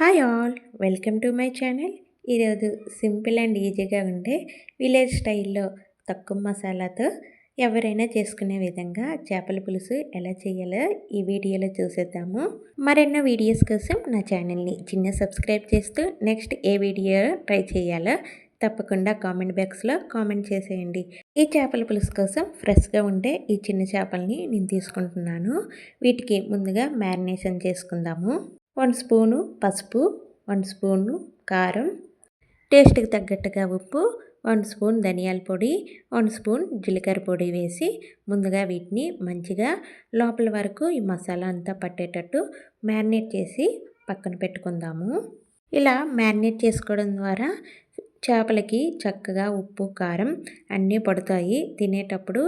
Hi all welcome to my channel. ఈరోజు simple and ఈజీగా ఉండే విలేజ్ స్టైల్లో తక్కువ మసాలాతో ఎవరైనా చేసుకునే విధంగా చేపల పులుసు ఎలా చేయాలో ఈ వీడియోలో చూసేద్దాము. మరెన్నో వీడియోస్ కోసం నా ఛానల్ని చిన్న సబ్స్క్రైబ్ చేస్తూ నెక్స్ట్ ఏ వీడియో ట్రై చేయాలో తప్పకుండా కామెంట్ బాక్స్లో కామెంట్ చేసేయండి. ఈ చేపల పులుసు కోసం ఫ్రెష్గా ఉండే ఈ చిన్న చేపల్ని నేను తీసుకుంటున్నాను. వీటికి ముందుగా మ్యారినేషన్ చేసుకుందాము. వన్ స్పూను పసుపు వన్ స్పూను కారం. టేస్ట్కి తగ్గట్టుగా ఉప్పు వన్ స్పూన్ ధనియాల పొడి వన్ స్పూన్ జీలకర్ర పొడి వేసి ముందుగా వీటిని మంచిగా లోపల వరకు ఈ మసాలా అంతా పట్టేటట్టు మ్యారినేట్ చేసి పక్కన పెట్టుకుందాము. ఇలా మ్యారినేట్ చేసుకోవడం ద్వారా చేపలకి చక్కగా ఉప్పు కారం అన్నీ పడతాయి. తినేటప్పుడు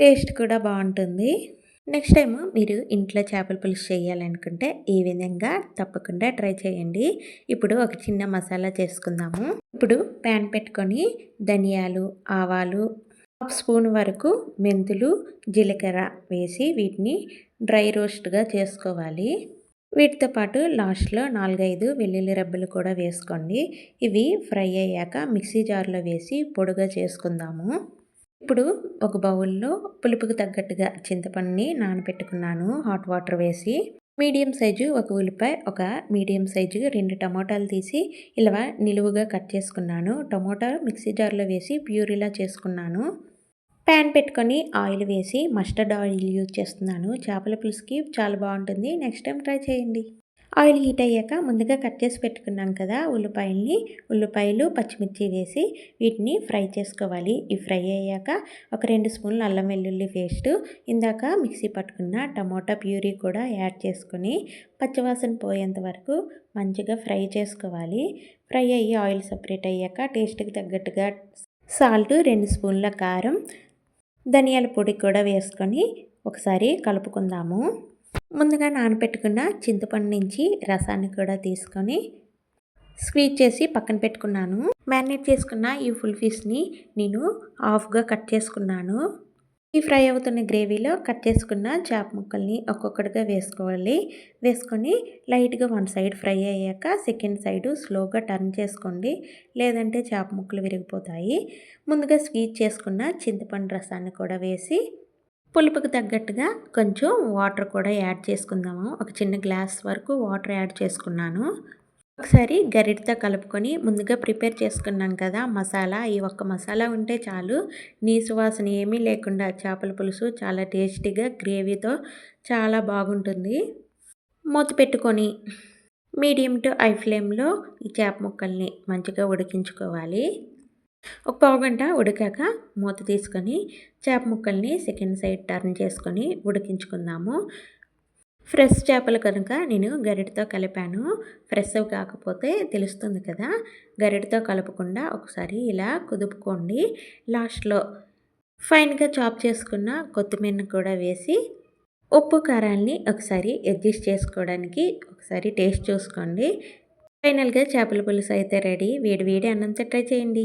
టేస్ట్ కూడా బాగుంటుంది. నెక్స్ట్ టైం మీరు ఇంట్లో చేపల పులుసు చేయాలనుకుంటే ఈ విధంగా తప్పకుండా ట్రై చేయండి. ఇప్పుడు ఒక చిన్న మసాలా చేసుకుందాము. ఇప్పుడు ప్యాన్ పెట్టుకొని ధనియాలు ఆవాలు హాఫ్ స్పూన్ వరకు మెంతులు జీలకర్ర వేసి వీటిని డ్రై రోస్ట్గా చేసుకోవాలి. వీటితో పాటు లాస్ట్లో నాలుగైదు వెల్లుల్లి రబ్బలు కూడా వేసుకోండి. ఇవి ఫ్రై అయ్యాక మిక్సీ జార్లో వేసి పొడిగా చేసుకుందాము. ఇప్పుడు ఒక బౌల్లో పులుపుకి తగ్గట్టుగా చింతపండుని నానబెట్టుకున్నాను హాట్ వాటర్ వేసి మీడియం సైజు ఒక ఉల్లిపాయ ఒక మీడియం సైజు రెండు టమాటాలు తీసి ఇలా నిలువుగా కట్ చేసుకున్నాను. టమాటా మిక్సీ జార్లో వేసి ప్యూరీలా చేసుకున్నాను. ప్యాన్ పెట్టుకొని ఆయిల్ వేసి మస్టర్డ్ ఆయిల్ యూజ్ చేస్తున్నాను. చేపల పులుసుకి చాలా బాగుంటుంది. నెక్స్ట్ టైం ట్రై చేయండి. ఆయిల్ హీట్ అయ్యాక ముందుగా కట్ చేసి పెట్టుకున్నాం కదా ఉల్లిపాయల్ని. ఉల్లిపాయలు పచ్చిమిర్చి వేసి వీటిని ఫ్రై చేసుకోవాలి. ఈ ఫ్రై అయ్యాక ఒక రెండు స్పూన్లు అల్లం వెల్లుల్లి పేస్ట్ ఇందాక మిక్సీ పట్టుకున్న టమోటా ప్యూరీ కూడా యాడ్ చేసుకొని పచ్చివాసన పోయేంత వరకు మంచిగా ఫ్రై చేసుకోవాలి. ఫ్రై అయ్యి ఆయిల్ సపరేట్ అయ్యాక టేస్ట్కి తగ్గట్టుగా సాల్ట్ రెండు స్పూన్ల కారం ధనియాల పొడి కూడా వేసుకొని ఒకసారి కలుపుకుందాము. ముందుగా నానబెట్టుకున్న చింతపండు నుంచి రసాన్ని కూడా తీసుకొని స్క్వీజ్ చేసి పక్కన పెట్టుకున్నాను. మ్యారినేట్ చేసుకున్న ఈ ఫుల్ ఫిష్ని నేను హాఫ్గా కట్ చేసుకున్నాను. ఈ ఫ్రై అవుతున్న గ్రేవీలో కట్ చేసుకున్న చేప ముక్కల్ని ఒక్కొక్కటిగా వేసుకోవాలి. వేసుకొని లైట్గా వన్ సైడ్ ఫ్రై అయ్యాక సెకండ్ సైడ్ స్లోగా టర్న్ చేసుకోండి. లేదంటే చేప ముక్కలు విరిగిపోతాయి. ముందుగా స్వీట్ చేసుకున్న చింతపండు రసాన్ని కూడా వేసి పులుపుకి తగ్గట్టుగా కొంచెం వాటర్ కూడా యాడ్ చేసుకుందాము. ఒక చిన్న గ్లాస్ వరకు వాటర్ యాడ్ చేసుకున్నాను. ఒకసారి గరిటతో కలుపుకొని ముందుగా ప్రిపేర్ చేసుకున్నాం కదా మసాలా. ఈ ఒక్క మసాలా ఉంటే చాలు. నీ సువాసన ఏమీ లేకుండా చేపల పులుసు చాలా టేస్టీగా గ్రేవీతో చాలా బాగుంటుంది. మూత పెట్టుకొని మీడియం టు ఐ ఫ్లేమ్లో ఈ చేప ముక్కల్ని మంచిగా ఉడికించుకోవాలి. ఒక పావు గంట ఉడికాక మూత తీసుకొని చేప ముక్కల్ని సెకండ్ సైడ్ టర్న్ చేసుకొని ఉడికించుకుందాము. ఫ్రెష్ చేపలు కనుక నేను గరిటతో కలిపాను. ఫ్రెష్ కాకపోతే తెలుస్తుంది కదా. గరిటతో కలపకుండా ఒకసారి ఇలా కుదుపుకోండి. లాస్ట్లో ఫైన్గా చాప్ చేసుకున్న కొత్తిమీరను కూడా వేసి ఉప్పు కారాల్ని ఒకసారి అడ్జస్ట్ చేసుకోవడానికి ఒకసారి టేస్ట్ చూసుకోండి. ఫైనల్గా చేపల పులుసు అయితే రెడీ. వేడి వేడి అన్నంతో ట్రై చేయండి.